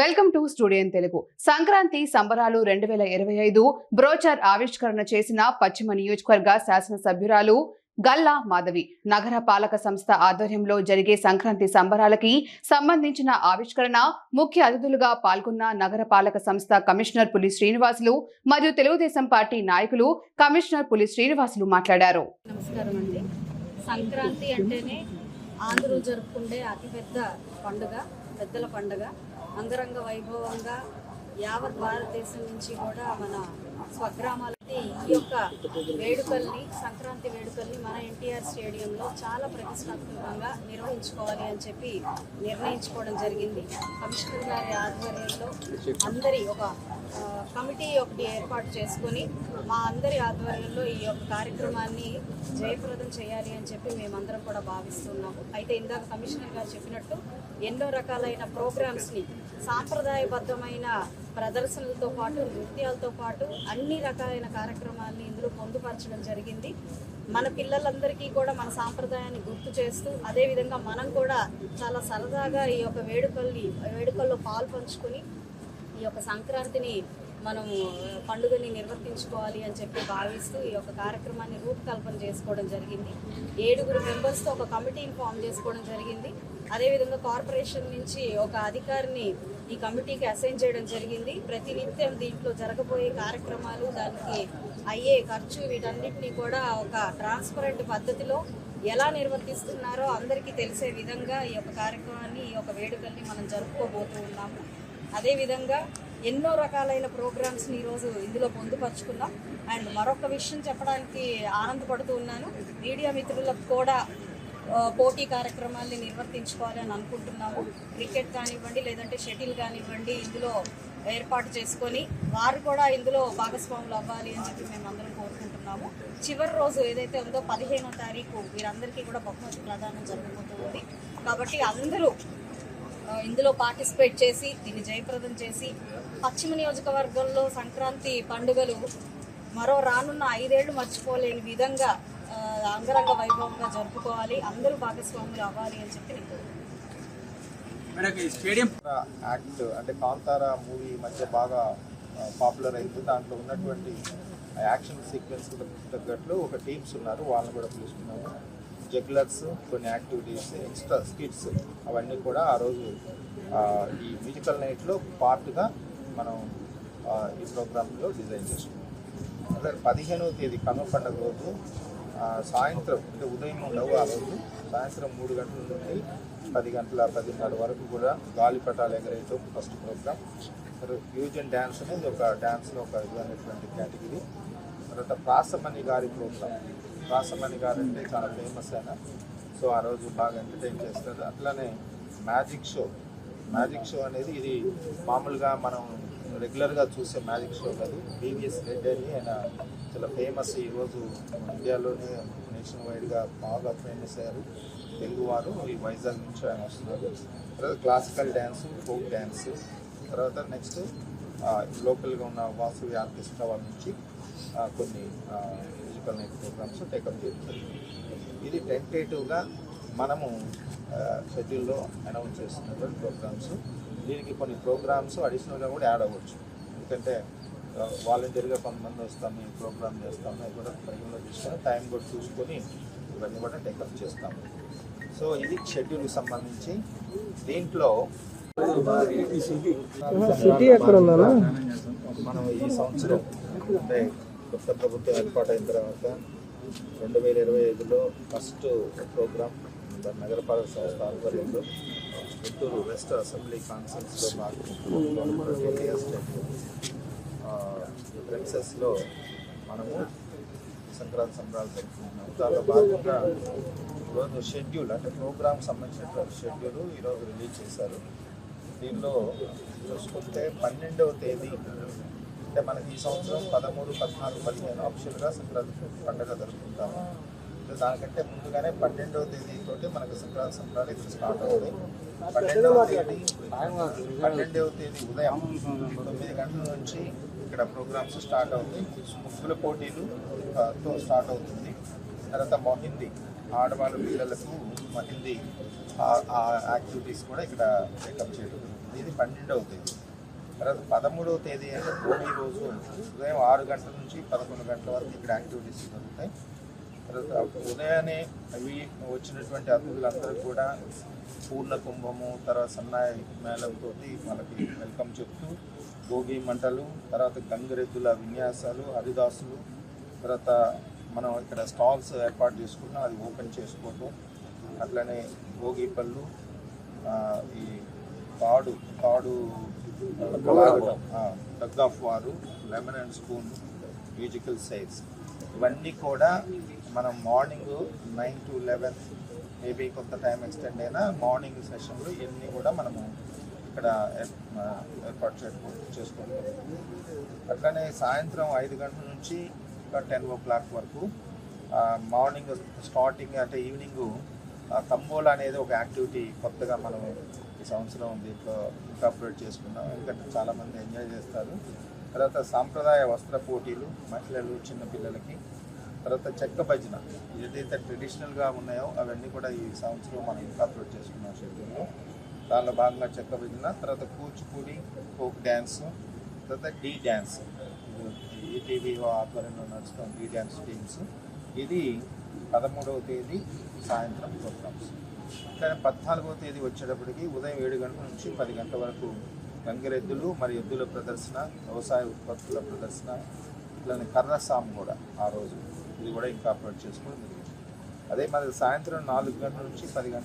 Welcome to studio Telugu. Sankranti సంబరాలు రెండు వేల ఇరవై ఐదు బ్రోచర్ ఆవిష్కరణ చేసిన పశ్చిమ నియోజకవర్గ శాసనసభ్యురాలు గల్లా మాధవి. నగర పాలక సంస్థ ఆధ్వర్యంలో జరిగే సంక్రాంతి సంబరాలకి సంబంధించిన ఆవిష్కరణ ముఖ్య అతిథులుగా పాల్గొన్న నగర పాలక సంస్థ కమిషనర్ పులి శ్రీనివాసులు మరియు తెలుగుదేశం పార్టీ నాయకులు కమిషనర్ పులి శ్రీనివాసులు మాట్లాడారు. నమస్కారం అండి. సంక్రాంతి అంటేనే ఆంధ్రులు జరుపుకుండే అతిపెద్ద పండుగ పెద్దల పండుగ. అంగరంగ వైభవంగా యావత్ భారతదేశం నుంచి కూడా మన స్వగ్రామాలకి ఈ యొక్క వేడుకల్ని సంక్రాంతి వేడుకల్ని మన ఎన్టీఆర్ స్టేడియంలో చాలా ప్రతిష్టాత్మకంగా నిర్వహించుకోవాలి అని చెప్పి నిర్ణయించుకోవడం జరిగింది. కమిషనర్ గారి ఆధ్వర్యంలో అందరి ఒక కమిటీ ఒకటి ఏర్పాటు చేసుకొని మా అందరి ఆధ్వర్యంలో ఈ యొక్క కార్యక్రమాన్ని జయప్రదం చేయాలి అని చెప్పి మేమందరం కూడా భావిస్తున్నాము. అయితే ఇందాక కమిషనర్ గారు చెప్పినట్టు ఎన్నో రకాలైన ప్రోగ్రామ్స్ని సాంప్రదాయబద్ధమైన ప్రదర్శనలతో పాటు నృత్యాలతో పాటు అన్ని రకాలైన కార్యక్రమాల్ని ఇందులో పొందుపరచడం జరిగింది. మన పిల్లలందరికీ కూడా మన సాంప్రదాయాన్ని గుర్తు చేస్తూ అదేవిధంగా మనం కూడా చాలా సరదాగా ఈ యొక్క వేడుకల్ని వేడుకల్లో పాల్పంచుకొని ఈ యొక్క సంక్రాంతిని మనం పండుగని నిర్వర్తించుకోవాలి అని చెప్పి భావిస్తూ ఈ యొక్క కార్యక్రమాన్ని రూపకల్పన చేసుకోవడం జరిగింది. ఏడుగురు మెంబర్స్తో ఒక కమిటీని ఫామ్ చేసుకోవడం జరిగింది. అదేవిధంగా కార్పొరేషన్ నుంచి ఒక అధికారిని ఈ కమిటీకి అసైన్ చేయడం జరిగింది. ప్రతినిత్యం దీంట్లో జరగబోయే కార్యక్రమాలు దానికి అయ్యే ఖర్చు వీటన్నింటినీ కూడా ఒక ట్రాన్స్పరెంట్ పద్ధతిలో ఎలా నిర్వర్తిస్తున్నారో అందరికీ తెలిసే విధంగా ఈ యొక్క కార్యక్రమాన్ని ఈ యొక్క వేడుకల్ని మనం జరుపుకోబోతూ ఉన్నాము. అదేవిధంగా ఎన్నో రకాలైన ప్రోగ్రామ్స్ని ఈరోజు ఇందులో పొందుపరుచుకున్నాం. అండ్ మరొక విషయం చెప్పడానికి ఆనందపడుతూ ఉన్నాను. మీడియా మిత్రులకు కూడా పోటీ కార్యక్రమాల్ని నిర్వర్తించుకోవాలని అనుకుంటున్నాము. క్రికెట్ కానివ్వండి లేదంటే షటిల్ కానివ్వండి ఇందులో ఏర్పాటు చేసుకొని వారు కూడా ఇందులో భాగస్వాములు అవ్వాలి అని చెప్పి మేము అందరం కోరుకుంటున్నాము. చివరి రోజు ఏదైతే ఉందో పదిహేనో తారీఖు వీరందరికీ కూడా బహుమతి ప్రదానం జరగబోతుంది. కాబట్టి అందరూ ఇందులో పార్టిసిపేట్ చేసి దీన్ని జయప్రదం చేసి పశ్చిమ నియోజకవర్గంలో సంక్రాంతి పండుగలు మరో రానున్న ఐదేళ్ళు మర్చిపోలేని విధంగా అంగరంగ వైభవంగా జరుపుకోవాలి అందరూ భాగస్వాములు అవ్వాలి అని చెప్పి నేను స్టేడియం యాక్ట్ అంటే కాంతారా మూవీ మధ్య బాగా పాపులర్ అయింది. దాంట్లో ఉన్నటువంటి ఆ యాక్షన్ సీక్వెన్స్ తగ్గట్లు ఒక టీమ్స్ ఉన్నారు. వాళ్ళని కూడా పిలుచుకున్నాము జగ్లర్స్ కొన్ని యాక్టివిటీస్ ఎక్స్ట్రా స్కిట్స్ అవన్నీ కూడా ఆ రోజు ఆ, ఈ మ్యూజికల్ నైట్లో పార్ట్గా మనం ఈ ప్రోగ్రాంలో డిజైన్ చేసుకున్నాం. అలాగే పదిహేనవ తేదీ కనుమ పండుగ రోజు సాయంత్రం అంటే ఉదయం ఉండవు ఆ రోజు. సాయంత్రం మూడు గంటల నుండి పది గంటల పదిన్నర వరకు కూడా గాలిపటాలు ఎగరేయటం ఫస్ట్ ప్రోగ్రామ్ తర్వాత ఫ్యూజన్ డ్యాన్స్ అనేది ఒక డ్యాన్స్లో ఒక ఇదైనటువంటి కేటగిరీ. తర్వాత ప్రాసమణి గారి ప్రోగ్రామ్. ప్రాసమణి గారు అంటే చాలా ఫేమస్ అయినా సో ఆ రోజు బాగా ఎంటర్టైన్ చేస్తారు. అట్లానే మ్యాజిక్ షో. మ్యాజిక్ షో అనేది ఇది మామూలుగా మనం రెగ్యులర్గా చూసే మ్యాజిక్ షో కాదు. బీవీఎస్ రెడ్డి అని ఆయన చాలా ఫేమస్ ఈరోజు ఇండియాలోనే నేషనల్ వైడ్గా బాగా ఫేమస్ అయ్యారు తెలుగువారు ఈ వైజాగ్ నుంచి ఆయన వస్తున్నారు. తర్వాత క్లాసికల్ డ్యాన్స్ ఫోక్ డ్యాన్స్ తర్వాత నెక్స్ట్ లోకల్గా ఉన్న వాసవి ఆర్కెస్ట్రా వాళ్ళ నుంచి కొన్ని మ్యూజికల్ నైట్ ప్రోగ్రామ్స్ టేకప్ చేస్తారు ఇది టెంటేటివ్గా మనము షెడ్యూల్లో అనౌన్స్ చేస్తున్నటువంటి ప్రోగ్రామ్స్ దీనికి కొన్ని ప్రోగ్రామ్స్ అడిషనల్గా కూడా యాడ్ అవ్వచ్చు. ఎందుకంటే వాలంటీర్గా కొంతమంది వస్తాము ఈ ప్రోగ్రామ్ చేస్తాము అది కూడా పరిగణలో తీసుకొని టైం కూడా చూసుకొని ఇవన్నీ కూడా టేకప్ చేస్తాము. సో ఇది షెడ్యూల్కి సంబంధించి దీంట్లో సిటీ ఎక్కడ ఉందన్నా? మనం ఈ సంవత్సరం అంటే కొత్త ప్రభుత్వం ఏర్పాటైన తర్వాత రెండు వేల ఇరవై ఐదులో ఫస్ట్ ప్రోగ్రామ్ నగరపాలక సంస్థ ఆధ్వర్యంలో గుంటూరు వెస్ట్ అసెంబ్లీ కాన్ఫరెన్స్లో భాగంగా ప్రెమిసెస్లో మనము సంక్రాంతి సంబరాలు జరుపుకుంటున్నాము. దానిలో భాగంగా ఈరోజు షెడ్యూల్ అంటే ప్రోగ్రామ్ సంబంధించినటువంటి షెడ్యూల్ ఈరోజు రిలీజ్ చేశారు. దీనిలో చూసుకుంటే పన్నెండవ తేదీ అంటే మనకి ఈ సంవత్సరం పదమూడు పద్నాలుగు పదిహేను ఆప్షన్గా సంక్రాంతి పండుగ జరుపుకుంటాము. అంటే దానికంటే ముందుగానే పన్నెండవ తేదీతో మనకు సంక్రాంతి సంబరాలు ఇక్కడ స్టార్ట్ అవుతాయి. పన్నెండవ తేదీ పన్నెండవ తేదీ ఉదయం తొమ్మిది గంటల నుంచి ఇక్కడ ప్రోగ్రామ్స్ స్టార్ట్ అవుతాయి. ముగ్గుల పోటీలు తో స్టార్ట్ అవుతుంది. తర్వాత మహిందీ ఆడవాళ్ళ పిల్లలకు మహిందీ ఆ యాక్టివిటీస్ కూడా ఇక్కడ చెకప్ చేయడం ఇది పన్నెండవ తేదీ. తర్వాత పదమూడవ తేదీ అంటే భోగి రోజు ఉదయం ఆరు గంటల నుంచి పదకొండు గంటల వరకు ఇక్కడ యాక్టివిటీస్ జరుగుతాయి. తర్వాత ఉదయాన్నే అవి వచ్చినటువంటి అతిథులందరూ కూడా పూర్ణ కుంభము తర్వాత సన్నాయి మేళంతో మనకి వెల్కమ్ చెప్తూ భోగి మంటలు తర్వాత గంగరెద్దుల విన్యాసాలు హరిదాసులు తర్వాత మనం ఇక్కడ స్టాల్స్ ఏర్పాటు చేసుకున్నాం అది ఓపెన్ చేసుకోవటం అట్లనే భోగి పళ్ళు ఈ తాడు తాడు tug of war lemon and spoon musical size ఇవన్నీ కూడా మనం morning nine to eleven maybe కొంత టైం ఎక్స్టెండ్ అయినా మార్నింగ్ సెషన్లో ఇవన్నీ కూడా మనము ఇక్కడ ఏర్- ఏర్పాటు చేసుకో చేసుకుంటాం. అట్లనే సాయంత్రం ఐదు గంటల నుంచి టెన్ ఓ క్లాక్ వరకు మార్నింగ్ స్టార్టింగ్ అంటే ఈవినింగ్ తంబోలా అనేది ఒక యాక్టివిటీ కొత్తగా మనం ఈ సంవత్సరం దీంట్లో ఇంకాపరేట్ చేసుకున్నాం. ఎందుకంటే చాలామంది ఎంజాయ్ చేస్తారు. తర్వాత సాంప్రదాయ వస్త్ర పోటీలు మహిళలు చిన్నపిల్లలకి తర్వాత చెక్క భజన ఏదైతే ట్రెడిషనల్గా ఉన్నాయో అవన్నీ కూడా ఈ సంవత్సరం మనం ఇంకాపరేట్ చేసుకున్నాం షెడ్యూల్లో దానిలో భాగంగా చెక్క భజన తర్వాత కూచిపూడి ఫోక్ డ్యాన్స్ తర్వాత డీ డ్యాన్స్ ఈటీవీ ఆధ్వర్యంలో నడుస్తున్న డీ డ్యాన్స్ టీమ్స్ ఇది పదమూడవ తేదీ సాయంత్రం ప్రోగ్రామ్స్ కానీ పద్నాలుగవ తేదీ వచ్చేటప్పటికి ఉదయం ఏడు గంటల నుంచి పది గంటల వరకు గంగిరెద్దులు మరి ఎద్దుల ప్రదర్శన వ్యవసాయ ఉత్పత్తుల ప్రదర్శన ఇట్లనే కర్రసాము కూడా ఆ రోజు. ఇది కూడా ఇంకాపరేట్ చేసుకోవడం జరిగింది అదే మనకి సాయంత్రం నాలుగు గంటల నుంచి పది గంటల